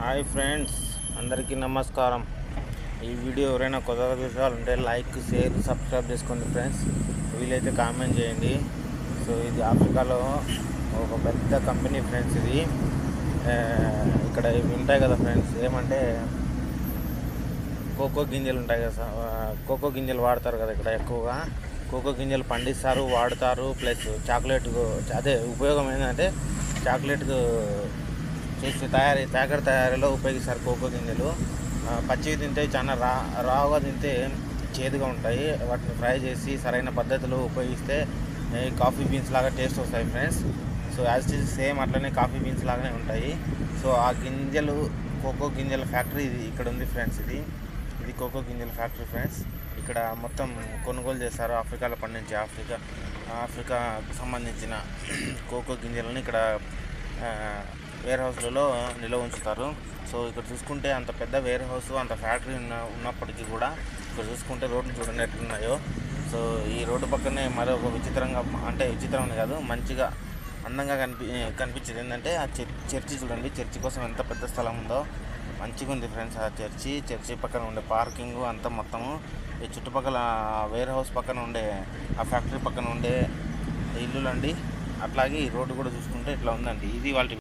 Hi friends అందరికీ నమస్కారం. ఈ వీడియో ఎవరైనా కొత్తగా చూసాలంటే లైక్ షేర్ సబ్స్క్రైబ్ చేసుకోండి ఫ్రెండ్స్. వీలైతే కామెంట్ చేయండి. సో ఇది ఆఫ్రికాలో ఒక పెద్ద కంపెనీ ఫ్రెండ్స్ ఇది. ఇక్కడ ఇవి ఉంటాయి కదా ఫ్రెండ్స్ ఏమంటే కోకో గింజలు ఉంటాయి కదా కోకో గింజలు వాడతారు కదా ఇక్కడ ఎక్కువగా. కోకో గింజలు పండిస్తారు వాడతారు ప్లస్ చాక్లెట్ అదే ఉపయోగం ఏంటంటే చాక్లెట్ చేసి తయారీ ప్యాకెట్ తయారీలో ఉపయోగిస్తారు కోకో గింజలు. పచ్చివి తింటే చాలా రా రావుగా తింటే చేదుగా ఉంటాయి. వాటిని ఫ్రై చేసి సరైన పద్ధతిలో ఉపయోగిస్తే కాఫీ బీన్స్ లాగా టేస్ట్ వస్తాయి friends. So as it is same అట్లనే కాఫీ బీన్స్ లాగానే ఉంటాయి. సో ఆ గింజలు కోకో గింజల ఫ్యాక్టరీ ఇది ఇక్కడ ఉంది ఫ్రెండ్స్ ఇది. ఇది కోకో గింజల ఫ్యాక్టరీ ఫ్రెండ్స్. ఇక్కడ మొత్తం కొనుగోలు చేస్తారు ఆఫ్రికాలో పండించే ఆఫ్రికా ఆఫ్రికాకు సంబంధించిన కోకో గింజలను ఇక్కడ వేర్ హౌస్లలో నిల్వ ఉంచుతారు. సో ఇక్కడ చూసుకుంటే అంత పెద్ద వేర్ హౌస్ అంత ఫ్యాక్టరీ ఉన్న ఉన్నప్పటికీ కూడా ఇక్కడ చూసుకుంటే రోడ్లు చూడండి ఎట్లున్నాయో సో ఈ రోడ్డు పక్కనే మరొక విచిత్రంగా అంటే విచిత్రం అని కాదు మంచిగా అందంగా కనిపి కనిపించేది ఏంటంటే ఆ చర్చి చూడండి. చర్చి కోసం ఎంత పెద్ద స్థలం ఉందో మంచిగా ఉంది ఫ్రెండ్స్ ఆ చర్చి. చర్చి పక్కన ఉండే పార్కింగ్ అంతా మొత్తము. ఈ చుట్టుపక్కల వేర్ హౌస్ పక్కన ఉండే ఆ ఫ్యాక్టరీ పక్కన ఉండే ఇల్లులు అండి అట్లాగే ఈ రోడ్డు కూడా చూసుకుంటే ఇట్లా ఉందండి. ఇది వాళ్ళ